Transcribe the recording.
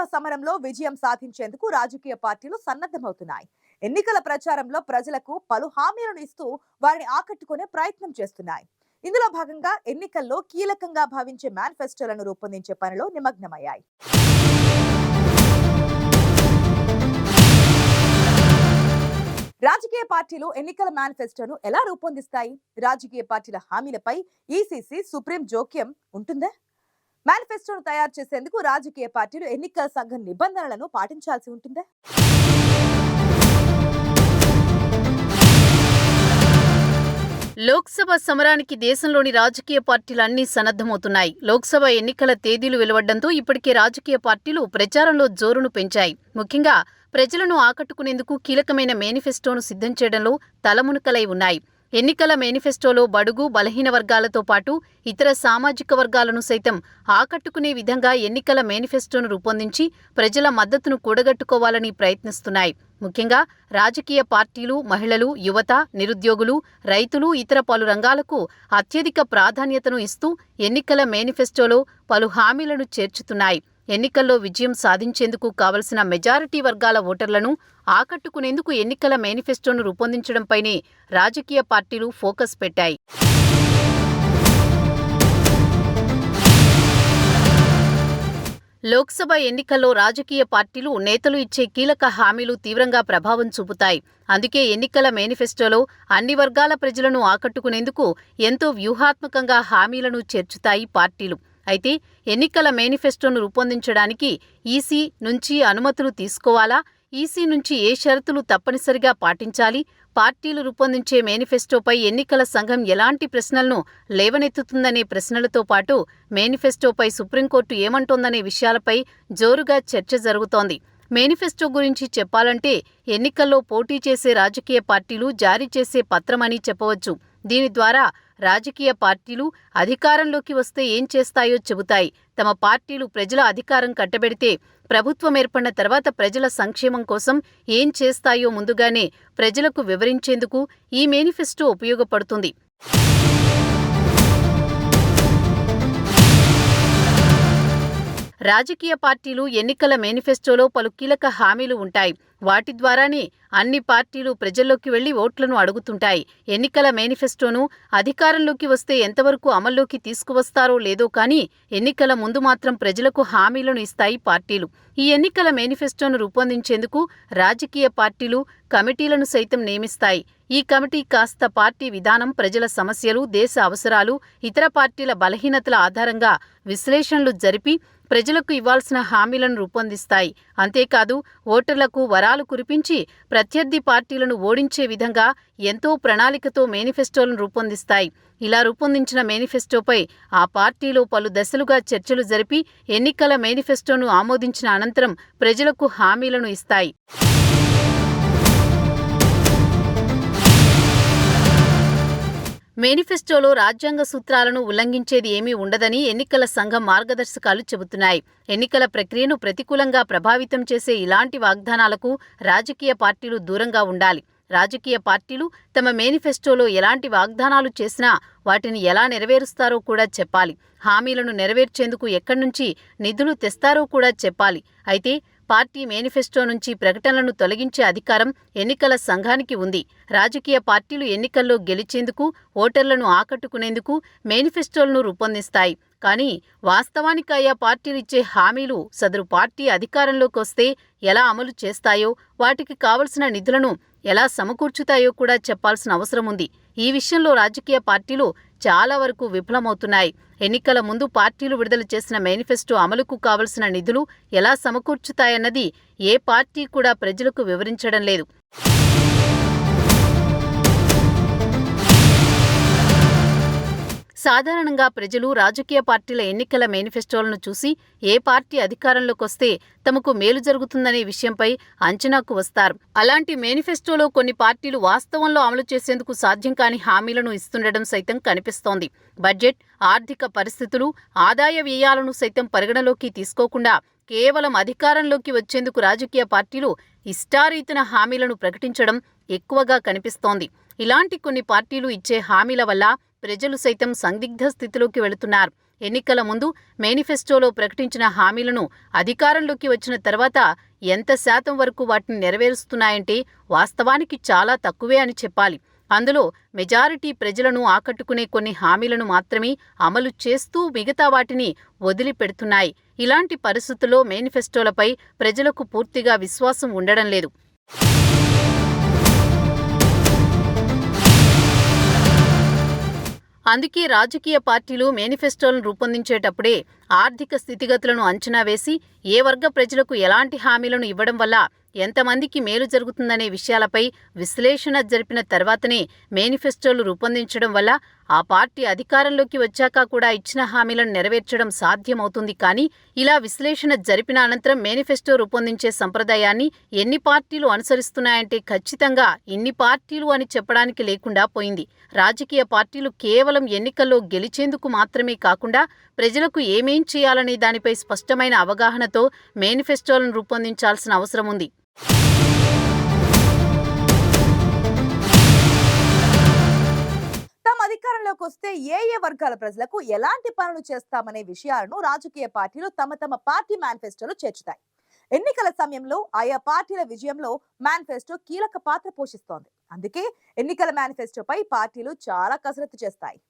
లోక్సభ సమరంలో విజయం సాధించేందుకు రాజకీయ పార్టీలు సన్నద్ధమవుతున్నాయి. ఎన్నికల ప్రచారంలో ప్రజలకు పలు హామీలను ఇస్తూ వారిని ఆకట్టుకునే ప్రయత్నం చేస్తున్నాయి. ఇందులో భాగంగా ఎన్నికల్లో కీలకంగా భావించే మేనిఫెస్టోలను రూపొందించే పనిలో నిమగ్నమయ్యాయి. రాజకీయ పార్టీలు ఎన్నికల మేనిఫెస్టోను ఎలా రూపొందిస్తాయి? రాజకీయ పార్టీల హామీలపై ఈసీసీ సుప్రీం జోక్యం ఉంటుందా? మేనిఫెస్టోను తయారు చేసేందుకు రాజకీయ పార్టీలు ఎన్నికల సంఘం నిబంధనలను పాటించాల్సి ఉంటుందా? లోక్సభ సమరానికి దేశంలోని రాజకీయ పార్టీలన్నీ సన్నద్ధమవుతున్నాయి. లోక్సభ ఎన్నికల తేదీలు వెలువడంతో ఇప్పటికే రాజకీయ పార్టీలు ప్రచారంలో జోరును పెంచాయి. ముఖ్యంగా ప్రజలను ఆకట్టుకునేందుకు కీలకమైన మేనిఫెస్టోను సిద్ధం చేయడంలో తలమునకలై ఉన్నాయి. ఎన్నికల మేనిఫెస్టోలో బడుగు బలహీన వర్గాలతో పాటు ఇతర సామాజిక వర్గాలను సైతం ఆకట్టుకునే విధంగా ఎన్నికల మేనిఫెస్టోను రూపొందించి ప్రజల మద్దతును కూడగట్టుకోవాలని ప్రయత్నిస్తున్నాయి. ముఖ్యంగా రాజకీయ పార్టీలు మహిళలు యువత నిరుద్యోగులు రైతులు ఇతర పలు రంగాలకు అత్యధిక ప్రాధాన్యతను ఇస్తూ ఎన్నికల మేనిఫెస్టోలో పలు హామీలను చేర్చుతున్నాయి. ఎన్నికల్లో విజయం సాధించేందుకు కావలసిన మెజారిటీ వర్గాల ఓటర్లను ఆకట్టుకునేందుకు ఎన్నికల మేనిఫెస్టోను రూపొందించడంపైనే రాజకీయ పార్టీలు ఫోకస్ పెట్టాయి. లోక్సభ ఎన్నికల్లో రాజకీయ పార్టీలు నేతలు ఇచ్చే కీలక హామీలు తీవ్రంగా ప్రభావం చూపుతాయి. అందుకే ఎన్నికల మేనిఫెస్టోలో అన్ని వర్గాల ప్రజలను ఆకట్టుకునేందుకు ఎంతో వ్యూహాత్మకంగా హామీలను చేర్చుతాయి పార్టీలు. అయితే ఎన్నికల మేనిఫెస్టోను రూపొందించడానికి ఈసీ నుంచి అనుమతులు తీసుకోవాలా? ఈసీ నుంచి ఏ షరతులు తప్పనిసరిగా పాటించాలి? పార్టీలు రూపొందించే మేనిఫెస్టోపై ఎన్నికల సంఘం ఎలాంటి ప్రశ్నలను లేవనెత్తుతుందనే ప్రశ్నలతో పాటు మేనిఫెస్టోపై సుప్రీంకోర్టు ఏమంటోందనే విషయాలపై జోరుగా చర్చ జరుగుతోంది. మేనిఫెస్టో గురించి చెప్పాలంటే ఎన్నికల్లో పోటీ చేసే రాజకీయ పార్టీలు జారీ చేసే పత్రమని చెప్పవచ్చు. దీని ద్వారా రాజకీయ పార్టీలు అధికారంలోకి వస్తే ఏం చేస్తాయో చెబుతాయి. తమ పార్టీలు ప్రజల అధికారం కట్టబెడితే ప్రభుత్వం ఏర్పడిన తర్వాత ప్రజల సంక్షేమం కోసం ఏం చేస్తాయో ముందుగానే ప్రజలకు వివరించేందుకు ఈ మేనిఫెస్టో ఉపయోగపడుతుంది. రాజకీయ పార్టీలు ఎన్నికల మేనిఫెస్టోలో పలు కీలక హామీలు ఉంటాయి. వాటి ద్వారానే అన్ని పార్టీలు ప్రజల్లోకి వెళ్ళి ఓట్లను అడుగుతుంటాయి. ఎన్నికల మేనిఫెస్టోను అధికారంలోకి వస్తే ఎంతవరకు అమల్లోకి తీసుకువస్తారో లేదో కానీ ఎన్నికల ముందు మాత్రం ప్రజలకు హామీలను ఇస్తాయి పార్టీలు. ఈ ఎన్నికల మేనిఫెస్టోను రూపొందించేందుకు రాజకీయ పార్టీలు కమిటీలను సైతం నియమిస్తాయి. ఈ కమిటీ కాస్త పార్టీ విధానం ప్రజల సమస్యలు దేశ అవసరాలు ఇతర పార్టీల బలహీనతల ఆధారంగా విశ్లేషణలు జరిపి ప్రజలకు ఇవ్వాల్సిన హామీలను రూపొందిస్తాయి. అంతేకాదు ఓటర్లకు వరాలు కురిపించి ప్రత్యర్థి పార్టీలను ఓడించే విధంగా ఎంతో ప్రణాళికతో మేనిఫెస్టోలను రూపొందిస్తాయి. ఇలా రూపొందించిన మేనిఫెస్టోపై ఆ పార్టీలో పలు దశలుగా చర్చలు జరిపి ఎన్నికల మేనిఫెస్టోను ఆమోదించిన అనంతరం ప్రజలకు హామీలను ఇస్తాయి. మేనిఫెస్టోలో రాజ్యాంగ సూత్రాలను ఉల్లంఘించేది ఏమీ ఉండదని ఎన్నికల సంఘం మార్గదర్శకాలు చెబుతున్నాయి. ఎన్నికల ప్రక్రియను ప్రతికూలంగా ప్రభావితం చేసే ఇలాంటి వాగ్దానాలకు రాజకీయ పార్టీలు దూరంగా ఉండాలి. రాజకీయ పార్టీలు తమ మేనిఫెస్టోలో ఎలాంటి వాగ్దానాలు చేసినా వాటిని ఎలా నెరవేరుస్తారో కూడా చెప్పాలి. హామీలను నెరవేర్చేందుకు ఎక్కడి నుంచి నిధులు తెస్తారో కూడా చెప్పాలి. అయితే పార్టీ మేనిఫెస్టో నుంచి ప్రకటనలను తొలగించే అధికారం ఎన్నికల సంఘానికి ఉంది. రాజకీయ పార్టీలు ఎన్నికల్లో గెలిచేందుకు ఓటర్లను ఆకట్టుకునేందుకు మేనిఫెస్టోలను రూపొందిస్తాయి. కానీ వాస్తవానికి ఆయా పార్టీలిచ్చే హామీలు సదరు పార్టీ అధికారంలోకి వస్తే ఎలా అమలు చేస్తాయో వాటికి కావలసిన నిధులను ఎలా సమకూర్చుతాయో కూడా చెప్పాల్సిన అవసరం ఉంది. ఈ విషయంలో రాజకీయ పార్టీలు చాలా వరకు విఫలమవుతున్నాయి. ఎన్నికల ముందు పార్టీలు విడుదల చేసిన మేనిఫెస్టో అమలుకు కావలసిన నిధులు ఎలా సమకూర్చుతాయన్నది ఏ పార్టీ కూడా ప్రజలకు వివరించడం లేదు. సాధారణంగా ప్రజలు రాజకీయ పార్టీల ఎన్నికల మేనిఫెస్టోలను చూసి ఏ పార్టీ అధికారంలోకి వస్తే తమకు మేలు జరుగుతుందనే విషయంపై అంచనాకు వస్తారు. అలాంటి మేనిఫెస్టోలో కొన్ని పార్టీలు వాస్తవంలో అమలు చేసేందుకు సాధ్యం కాని హామీలను ఇస్తుండడం సైతం కనిపిస్తోంది. బడ్జెట్ ఆర్థిక పరిస్థితులు ఆదాయ వ్యయాలను సైతం పరిగణలోకి తీసుకోకుండా కేవలం అధికారంలోకి వచ్చేందుకు రాజకీయ పార్టీలు ఇష్టారీతిన హామీలను ప్రకటించడం ఎక్కువగా కనిపిస్తోంది. ఇలాంటి కొన్ని పార్టీలు ఇచ్చే హామీల వల్ల ప్రజలు సైతం సందిగ్ధ స్థితిలోకి వెళుతున్నారు. ఎన్నికల ముందు మేనిఫెస్టోలో ప్రకటించిన హామీలను అధికారంలోకి వచ్చిన తర్వాత ఎంత శాతం వరకు వాటిని నెరవేరుస్తున్నాయంటే వాస్తవానికి చాలా తక్కువే అని చెప్పాలి. అందులో మెజారిటీ ప్రజలను ఆకట్టుకునే కొన్ని హామీలను మాత్రమే అమలు చేస్తూ మిగతా వాటిని వదిలిపెడుతున్నాయి. ఇలాంటి పరిస్థితుల్లో మేనిఫెస్టోలపై ప్రజలకు పూర్తిగా విశ్వాసం ఉండడం లేదు. అందుకే రాజకీయ పార్టీలు మేనిఫెస్టోలను రూపొందించేటప్పుడే ఆర్థిక స్థితిగతులను అంచనా వేసి ఏ వర్గ ప్రజలకు ఎలాంటి హామీలను ఇవ్వడం వల్ల ఎంతమందికి మేలు జరుగుతుందనే విషయాలపై విశ్లేషణ జరిపిన తర్వాతనే మేనిఫెస్టోలు రూపొందించడం వల్ల ఆ పార్టీ అధికారంలోకి వచ్చాక కూడా ఇచ్చిన హామీలను నెరవేర్చడం సాధ్యమవుతుంది. కానీ ఇలా విశ్లేషణ జరిపిన అనంతరం మేనిఫెస్టో రూపొందించే సంప్రదాయాన్ని ఎన్ని పార్టీలు అనుసరిస్తున్నాయంటే ఖచ్చితంగా ఇన్ని పార్టీలు అని చెప్పడానికి లేకుండా పోయింది. రాజకీయ పార్టీలు కేవలం ఎన్నికల్లో గెలిచేందుకు మాత్రమే కాకుండా ప్రజలకు ఏమేం చేయాలనే దానిపై స్పష్టమైన అవగాహనతో మేనిఫెస్టోలను రూపొందించాల్సిన అవసరం ఉంది. తమ అధికారంలోకి వస్తే ఏ ఏ వర్గాల ప్రజలకు ఎలాంటి పనులు చేస్తామనే విషయాలను రాజకీయ పార్టీలు తమ తమ పార్టీ మేనిఫెస్టోలో చేర్చుతాయి. ఎన్నికల సమయంలో ఆయా పార్టీల విజయంలో మేనిఫెస్టో కీలక పాత్ర పోషిస్తోంది. అందుకే ఎన్నికల మేనిఫెస్టోపై పార్టీలు చాలా కసరత్తు చేస్తాయి.